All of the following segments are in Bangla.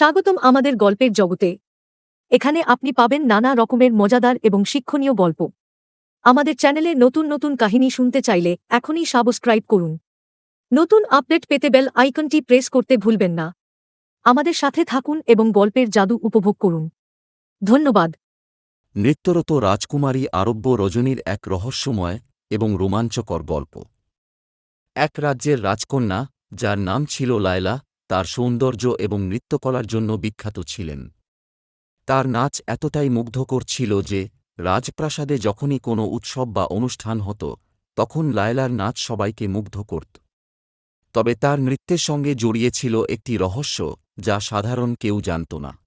স্বাগতম আমাদের গল্পের জগতে। এখানে আপনি পাবেন নানা রকমের মজাদার এবং শিক্ষণীয় গল্প। আমাদের চ্যানেলে নতুন নতুন কাহিনী শুনতে চাইলে এখনই সাবস্ক্রাইব করুন। নতুন আপডেট পেতে বেল আইকনটি প্রেস করতে ভুলবেন না। আমাদের সাথে থাকুন এবং গল্পের জাদু উপভোগ করুন। ধন্যবাদ। নৃত্যরত রাজকুমারী আরব্য রজনীর এক রহস্যময় এবং রোমাঞ্চকর গল্প। এক রাজ্যের রাজকন্যা, যার নাম ছিল লায়লা তার সৌন্দর্য এবং নৃত্যকলার জন্য বিখ্যাত ছিলেন। তার নাচ এতটাই মুগ্ধকর ছিল যে, রাজপ্রাসাদে যখনই কোনো উৎসব বা অনুষ্ঠান হতো, তখন লায়লার নাচ সবাইকে মুগ্ধ করত। তবে তার নৃত্যের সঙ্গে জড়িয়ে ছিল একটি রহস্য যা সাধারণ কেউ জানত না।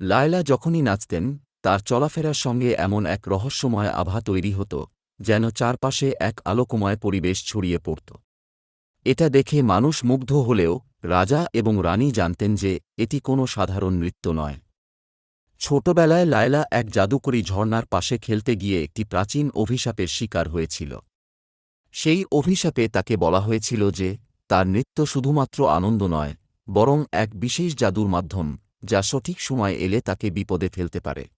লায়লা যখনই নাচতেন, তার চলাফেরার সঙ্গে এমন এক রহস্যময় আভা তৈরি হতো, যেন চারপাশে এক আলোকময় পরিবেশ ছড়িয়ে পড়ত। এটা দেখে মানুষ মুগ্ধ হলেও রাজা এবং রানী জানতেন যে এটি কোনো সাধারণ নৃত্য নয়। ছোটবেলায় লায়লা এক জাদুকরী ঝর্ণার পাশে খেলতে গিয়ে একটি প্রাচীন অভিশাপের শিকার হয়েছিল। সেই অভিশাপে তাকে বলা হয়েছিল যে তার নৃত্য শুধুমাত্র আনন্দ নয়, বরং এক বিশেষ জাদুর মাধ্যম, যা সঠিক সময় এলে তাকে বিপদে ফেলতে পারে।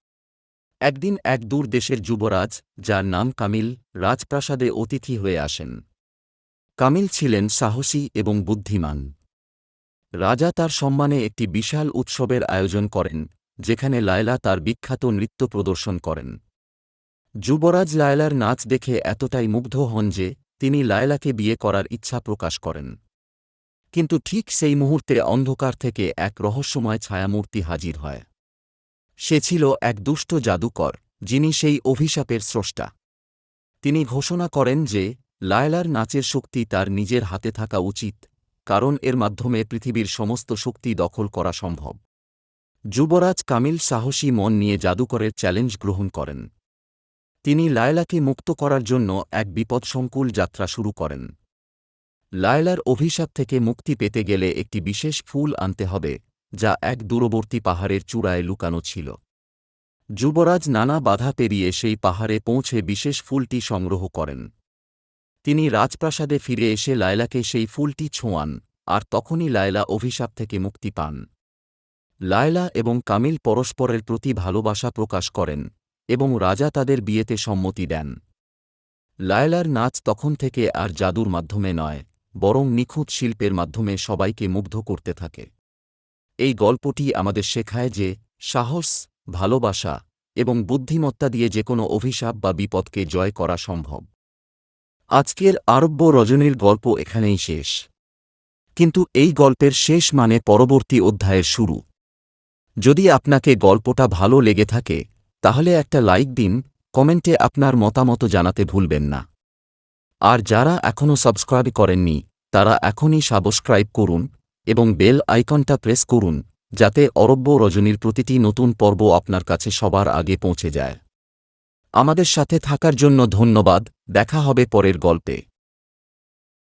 একদিন এক দূর দেশের যুবরাজ, যার নাম কামিল, রাজপ্রাসাদে অতিথি হয়ে আসেন। কামিল ছিলেন সাহসী এবং বুদ্ধিমান। রাজা তার সম্মানে একটি বিশাল উৎসবের আয়োজন করেন, যেখানে লায়লা তার বিখ্যাত নৃত্য প্রদর্শন করেন। যুবরাজ লায়লার নাচ দেখে এতটাই মুগ্ধ হন যে, তিনি লায়লাকে বিয়ে করার ইচ্ছা প্রকাশ করেন। কিন্তু ঠিক সেই মুহূর্তে অন্ধকার থেকে এক রহস্যময় ছায়ামূর্তি হাজির হয়। সে ছিল এক দুষ্ট জাদুকর, যিনি সেই অভিশাপের স্রষ্টা। তিনি ঘোষণা করেন যে, লায়লার নাচের শক্তি তার নিজের হাতে থাকা উচিত কারণ এর মাধ্যমে পৃথিবীর সমস্ত শক্তি দখল করা সম্ভব। যুবরাজ কামিল সাহসী মন নিয়ে জাদুকরের চ্যালেঞ্জ গ্রহণ করেন। তিনি লায়লাকে মুক্ত করার জন্য এক বিপদসংকুল যাত্রা শুরু করেন। লায়লার অভিশাপ থেকে মুক্তি পেতে গেলে একটি বিশেষ ফুল আনতে হবে, যা এক দূরবর্তী পাহাড়ের চূড়ায় লুকানো ছিল। যুবরাজ নানা বাধা পেরিয়ে সেই পাহাড়ে পৌঁছে বিশেষ ফুলটি সংগ্রহ করেন। তিনি রাজপ্রাসাদে ফিরে এসে লায়লাকে সেই ফুলটি ছোঁয়ান, আর তখনই লায়লা অভিশাপ থেকে মুক্তি পান। লায়লা এবং কামিল পরস্পরের প্রতি ভালোবাসা প্রকাশ করেন এবং রাজা তাদের বিয়েতে সম্মতি দেন। লায়লার নাচ তখন থেকে আর জাদুর মাধ্যমে নয়, বরং নিখুঁত শিল্পের মাধ্যমে সবাইকে মুগ্ধ করতে থাকে। এই গল্পটি আমাদের শেখায় যে সাহস, ভালোবাসা এবং বুদ্ধিমত্তা দিয়ে যে কোনো অভিশাপ বা বিপদকে জয় করা সম্ভব। আজকের আরব্য রজনীর গল্প এখানেই শেষ। কিন্তু এই গল্পের শেষ মানে পরবর্তী অধ্যায়ের শুরু। যদি আপনাকে গল্পটা ভালো লেগে থাকে, তাহলে একটা লাইক দিন, কমেন্টে আপনার মতামত জানাতে ভুলবেন না। আর যারা এখনও সাবস্ক্রাইব করেননি, তারা এখনই সাবস্ক্রাইব করুন এবং বেল আইকনটা প্রেস করুন, যাতে অরব্য রজনীর প্রতিটি নতুন পর্ব আপনার কাছে সবার আগে পৌঁছে যায়। আমাদের সাথে থাকার জন্য ধন্যবাদ দেখা হবে পরের গল্পে।